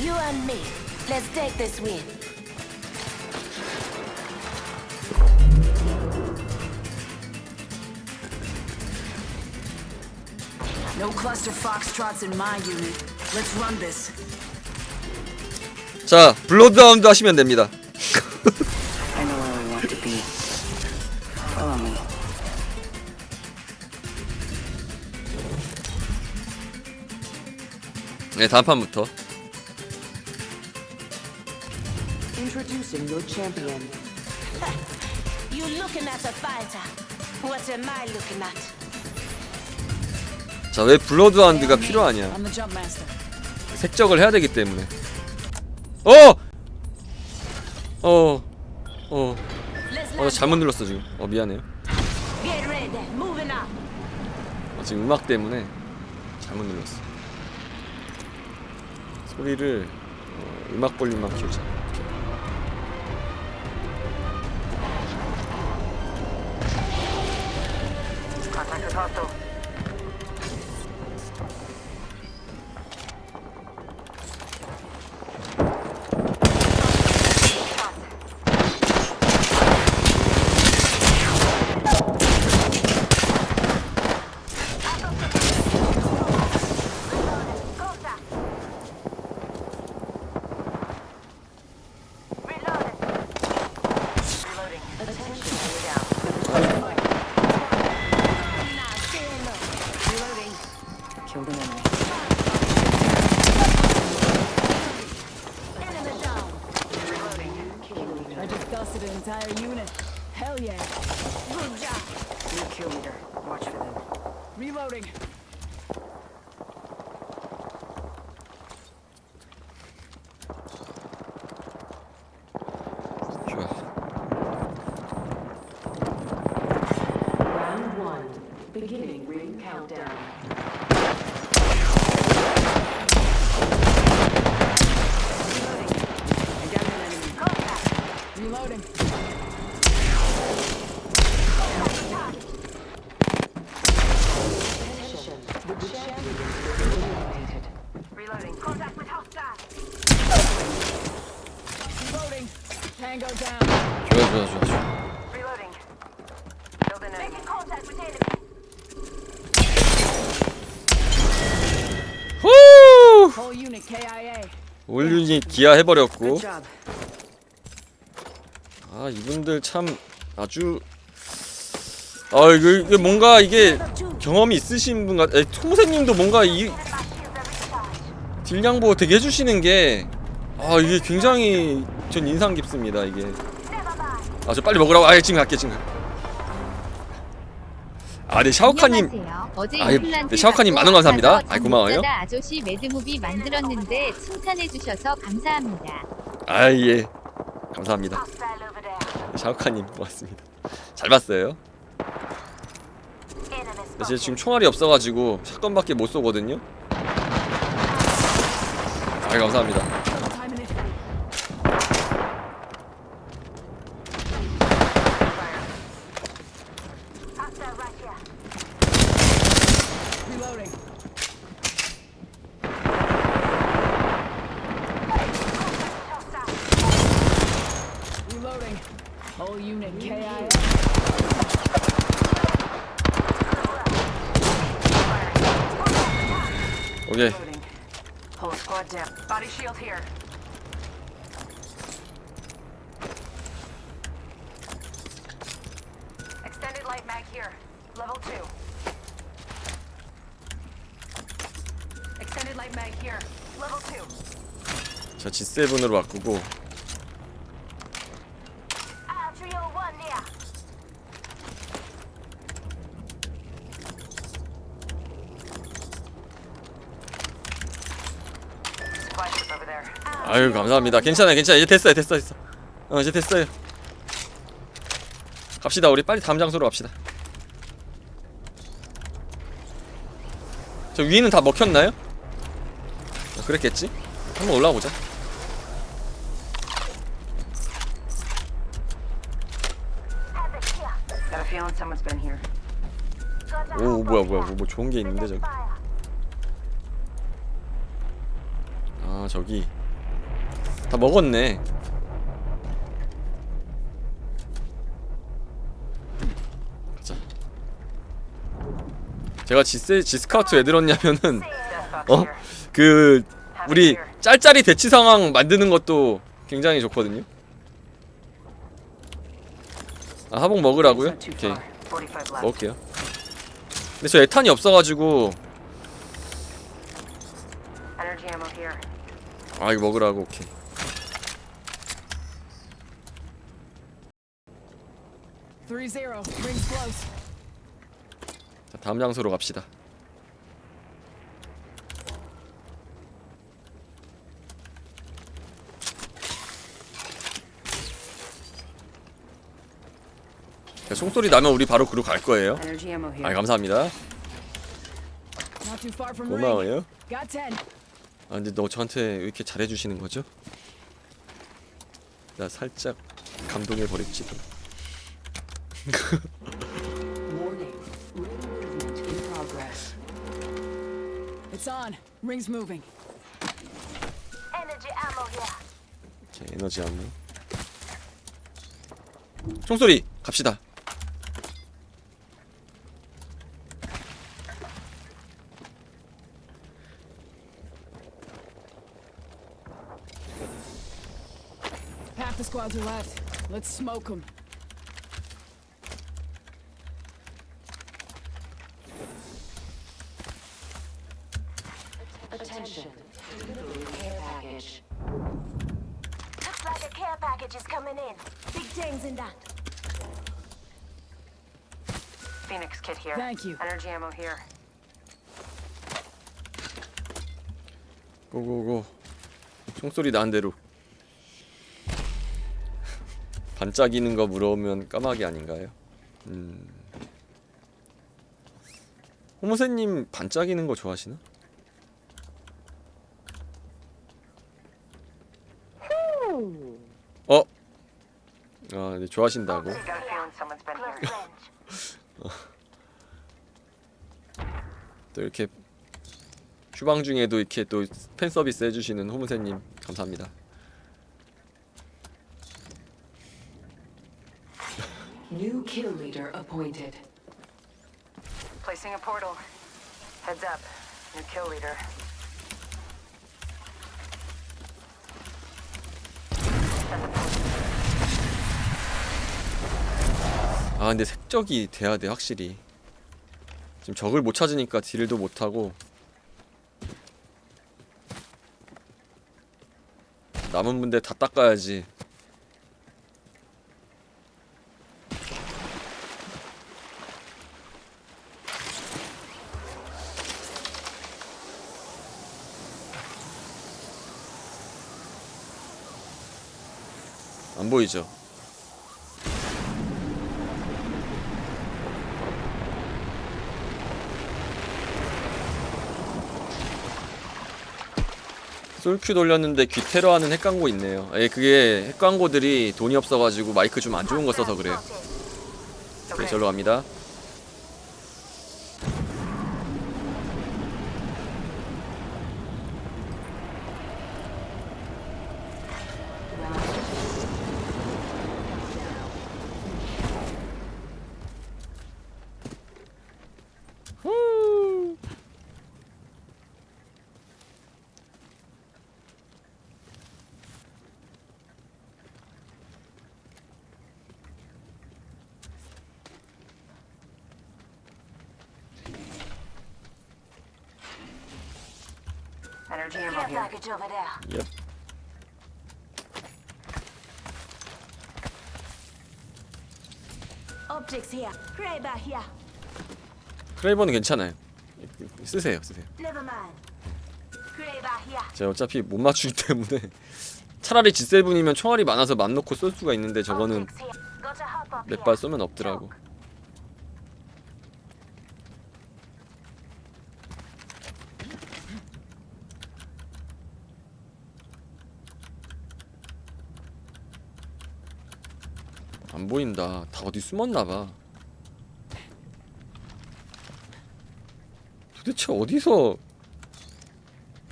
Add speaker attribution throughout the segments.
Speaker 1: You and me. Let's take this win.
Speaker 2: No cluster foxtrots in my unit. Let's run this.
Speaker 3: 자 블러드하운드 하시면 됩니다
Speaker 2: I know where we want to be. Follow me.
Speaker 3: 네 다음 판부터
Speaker 2: Introducing your champion.
Speaker 1: You looking at a fighter. What am I looking at?
Speaker 3: 자왜 필요하냐
Speaker 2: I'm the jump master.
Speaker 3: 색적을 해야 되기 때문에 어! 어... 어...
Speaker 1: Let's
Speaker 3: 어, 나
Speaker 1: land.
Speaker 3: 잘못 눌렀어 지금 어 미안해요
Speaker 1: Get ready. Moving up.
Speaker 3: 어, 지금 음악 때문에 잘못 눌렀어 소리를 어, 음악 볼륨만 키우자
Speaker 2: hostile. Killed an enemy.
Speaker 1: Enemy down.
Speaker 2: I just dusted an entire unit. Hell yeah.
Speaker 1: Good job.
Speaker 2: New kill leader. Watch for them. Reloading.
Speaker 3: 올 유닛 기아 해버렸고. 아 이분들 참 아주 아 이거, 이게 뭔가 이게 경험이 있으신 분 같. 에, 통세님도 뭔가 이 딜량보 되게 해주시는 게 아 이게 굉장히 전 인상 깊습니다 이게. 아 저 빨리 먹으라고. 아 지금 갈게 지금. 아 네 샤오카님
Speaker 4: 안녕하세요. 어제
Speaker 3: 아이,
Speaker 4: 임플란트
Speaker 3: 네, 샤오카님 만원 감사합니다. 아이, 고마워요.
Speaker 4: 아저씨 매드무비 만들었는데 칭찬해 주셔서 감사합니다.
Speaker 3: 아 예. 감사합니다.
Speaker 1: There.
Speaker 3: 샤오카님 고맙습니다. 잘 봤어요. 근데 제가 지금 총알이 없어가지고 샷건밖에 못 쏘거든요. 아 감사합니다. 오케이.
Speaker 2: Reloading. Whole squad down. Body shield here. Extended light mag here. Level two. Extended light mag here. Level two.
Speaker 3: 저 G7으로 바꾸고 아유 감사합니다. 괜찮아요, 괜찮아. 이제 됐어요, 됐어, 됐어. 어 이제 됐어요. 갑시다. 우리 빨리 다음 장소로 갑시다. 저 위는 다 먹혔나요? 어, 그랬겠지? 한번
Speaker 2: a
Speaker 3: 오 뭐야 뭐야. 뭐, 뭐 좋은 게 있는데 저기. 아 저기 다 먹었네. 가자. 제가 지스 지스카우트 왜 들었냐면은 어 그 우리 짤짤이 대치 상황 만드는 것도 굉장히 좋거든요. 아 하복 먹으라고요? 오케이
Speaker 5: far. 45 left.
Speaker 3: 먹을게요. 근데 저 에탄이 없어가지고. 아 이거 먹으라고 오케이.
Speaker 2: Three zero. Rings close.
Speaker 3: 자 다음 장소로 갑시다. 자, 총소리 나면 우리 바로 그로 갈 거예요.
Speaker 5: Energy ammo here.
Speaker 3: 아 감사합니다.
Speaker 2: Not too far from ring.
Speaker 3: 고마워요.
Speaker 2: Got.
Speaker 3: 아 근데 너 저한테 왜 이렇게 잘해주시는 거죠? 나 살짝 감동해 버릴지도.
Speaker 5: Warning. Ring movement in progress.
Speaker 2: It's on. Ring's moving.
Speaker 1: Energy ammo here.
Speaker 3: 제 에너지 안무. 총소리 갑시다.
Speaker 2: Half the squads are left. Let's smoke them.
Speaker 5: Attention. Delivery care package.
Speaker 1: Looks like a care package is coming in. Big things in that.
Speaker 5: Phoenix kit here.
Speaker 2: Thank you.
Speaker 5: Energy ammo here.
Speaker 3: 고고고. 총소리 나는 대로. 반짝이는 거 물어오면 까마귀 아닌가요? 음. 호모세님 반짝이는 거 좋아하시나? 어? 아, 네, 좋아하신다고. 또 이렇게 휴방 중에도 이렇게 또 팬 서비스 해주시는 호무세님 감사합니다.
Speaker 5: New kill leader appointed. Placing a portal. Heads up. New kill leader.
Speaker 3: 아 근데 색적이 돼야 돼 확실히. 지금 적을 못 찾으니까 딜도 못 하고. 남은 분들 다 닦아야지. 안 보이죠? 솔큐 돌렸는데 귀테러 하는 핵광고 있네요. 예, 그게 핵광고들이 돈이 없어가지고 마이크 좀 안 좋은 거 써서 그래요. 네, 절로 갑니다.
Speaker 5: Energy ammo
Speaker 1: Care
Speaker 5: here.
Speaker 1: package over there.
Speaker 3: Yep.
Speaker 1: Optics here. Kraber here.
Speaker 3: 크레이버는 괜찮아요. 쓰세요, 쓰세요.
Speaker 1: Never mind. Kraber here.
Speaker 3: 제가 어차피 못 맞추기 때문에 차라리 G7이면 총알이 많아서 맘 놓고 쏠 수가 있는데 저거는
Speaker 1: Optics here. Gotta hop up
Speaker 3: 몇
Speaker 1: here.
Speaker 3: 발 쏘면 없더라고. 안 보인다. 다 어디 숨었나 봐. 도대체 어디서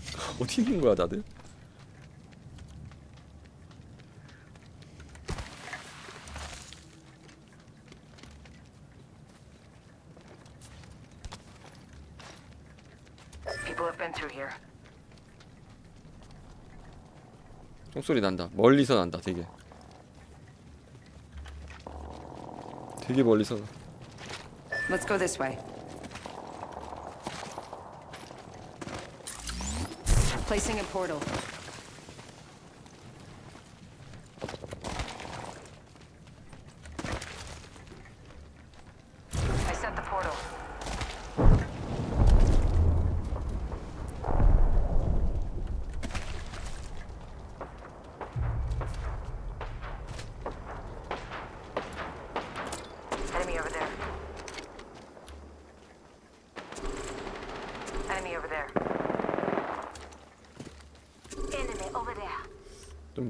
Speaker 3: 어디 있는 거야 다들? 총소리 난다 멀리서 난다 되게 되게 멀리서. 나.
Speaker 5: Let's go this way. Placing a portal.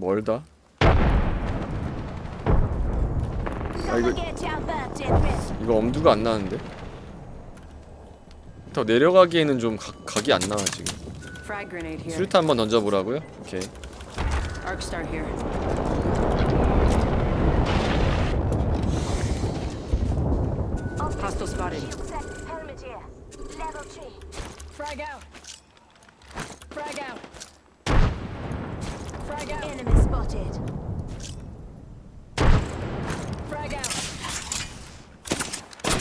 Speaker 3: 멀다.
Speaker 1: Gonna
Speaker 3: 이거-. 이거 엄두가 안 나는데. 더 내려가기에는 좀 각, 각이 안 나와 지금. 수류탄 한번 던져보라고요? 오케이.
Speaker 5: Hostile spotted.
Speaker 1: Level.
Speaker 2: Frag out.
Speaker 1: spotted.
Speaker 2: Frag out.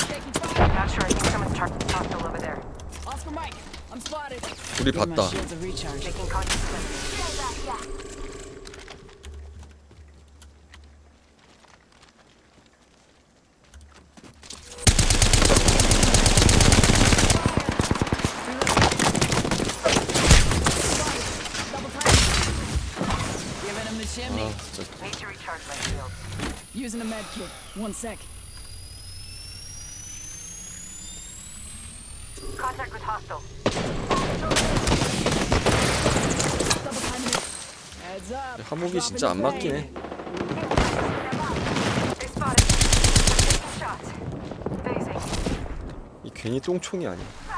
Speaker 2: Taking fire.
Speaker 5: Not sure. I think someone's targeted hostile over there.
Speaker 2: Oscar Mike. I'm spotted.
Speaker 3: 우리
Speaker 2: Give my
Speaker 3: 봤다.
Speaker 2: shields a recharge.
Speaker 5: Making contact
Speaker 2: Using a med kit. One sec.
Speaker 5: Contact with hostile.
Speaker 2: Double timing. Heads up.
Speaker 3: 한목이
Speaker 2: Dropping
Speaker 3: 진짜 안
Speaker 2: the
Speaker 3: 맞긴. 해.
Speaker 5: They spotted. Taking shots. Phasing.
Speaker 3: 이 괜히 똥총이 아니야.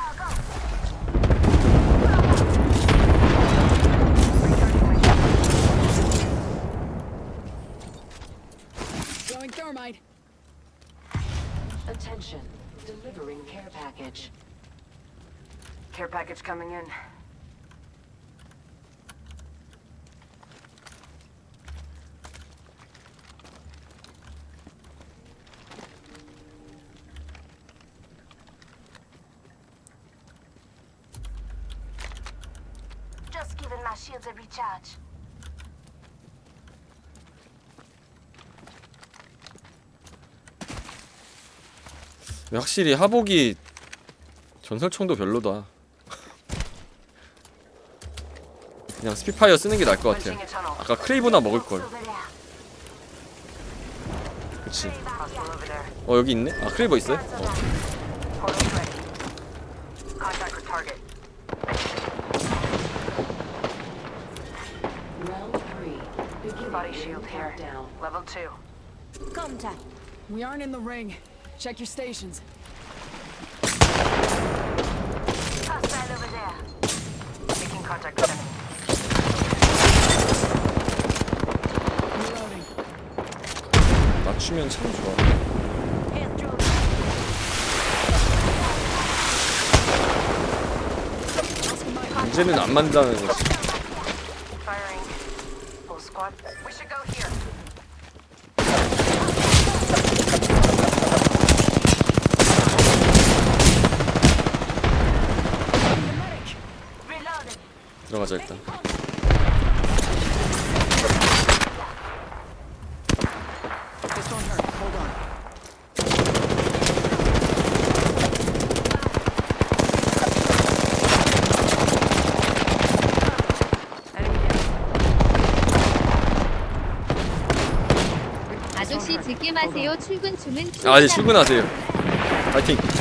Speaker 5: Package. Care package coming in.
Speaker 1: Just giving my shields a recharge.
Speaker 3: 확실히 하복이 전설총도 별로다. 그냥 스피파이어 쓰는 게 나을 것 같아요.
Speaker 5: Tunnel.
Speaker 3: 아까 크레이브나 먹을 걸. 그치.
Speaker 5: There.
Speaker 3: 어 여기 있네. 아 크레이버 있어요? 어.
Speaker 5: Portal's ready. Contact with target.
Speaker 6: Round three. Beginning
Speaker 5: Body
Speaker 6: ring
Speaker 5: shield here.
Speaker 6: countdown.
Speaker 5: Level two.
Speaker 1: Contact.
Speaker 2: We aren't in the ring. Check your stations.
Speaker 1: Hostile over there.
Speaker 5: Making
Speaker 3: 맞추면 참 좋아. 문제는 안 만든다는 거지. 가자 일단.
Speaker 4: 아저씨 즐게 마세요. 출근 중은
Speaker 3: 아
Speaker 4: 출근합니다.
Speaker 3: 출근하세요. 파이팅.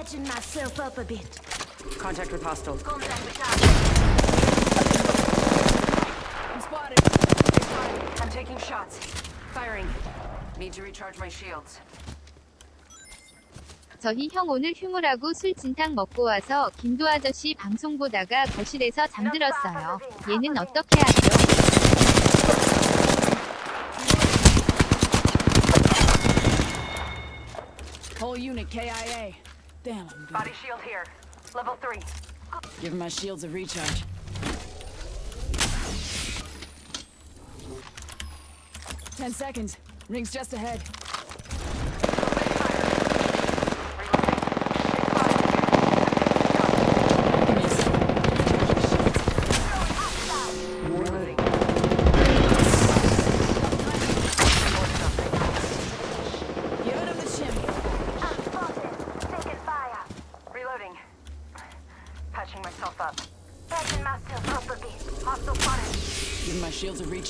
Speaker 1: Patching myself up a bit.
Speaker 5: Contact with hostiles.
Speaker 1: Contact with target.
Speaker 2: I'm spotted.
Speaker 5: I'm taking shots. Firing. Need to recharge my shields.
Speaker 4: 저희 형 오늘 휴무라고 술 진탕 먹고 와서 김도 아저씨 방송 보다가 거실에서 잠들었어요. 얘는 어떻게 하죠?
Speaker 2: Whole unit KIA. Damn, I'm.
Speaker 5: Body shield here. Level three.
Speaker 2: Giving my shields a recharge. Ten seconds. Rings just ahead.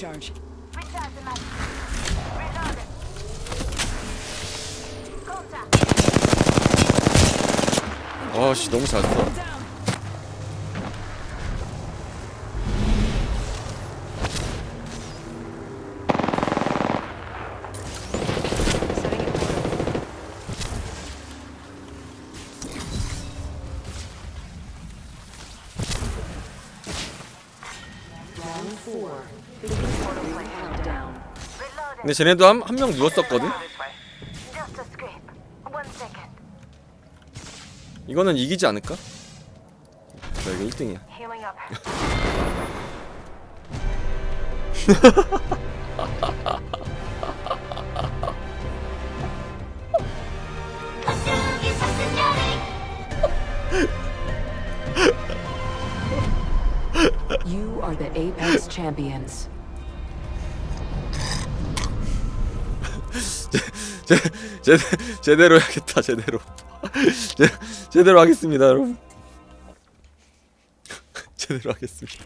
Speaker 2: A recharge.
Speaker 1: Recharging my. Reloading. Contact.
Speaker 3: 아씨 너무 잘 써. 근데 쟤네도 한한명 누웠었거든.
Speaker 5: This way.
Speaker 1: Just a scrape. One second.
Speaker 3: 이거는 이기지 않을까? 나 이거 1등이야.
Speaker 5: Healing up.
Speaker 6: You are the Apex champions.
Speaker 3: 제, 제, 제대로 해야겠다 제대로. 제, 제대로 하겠습니다 여러분. 제대로 하겠습니다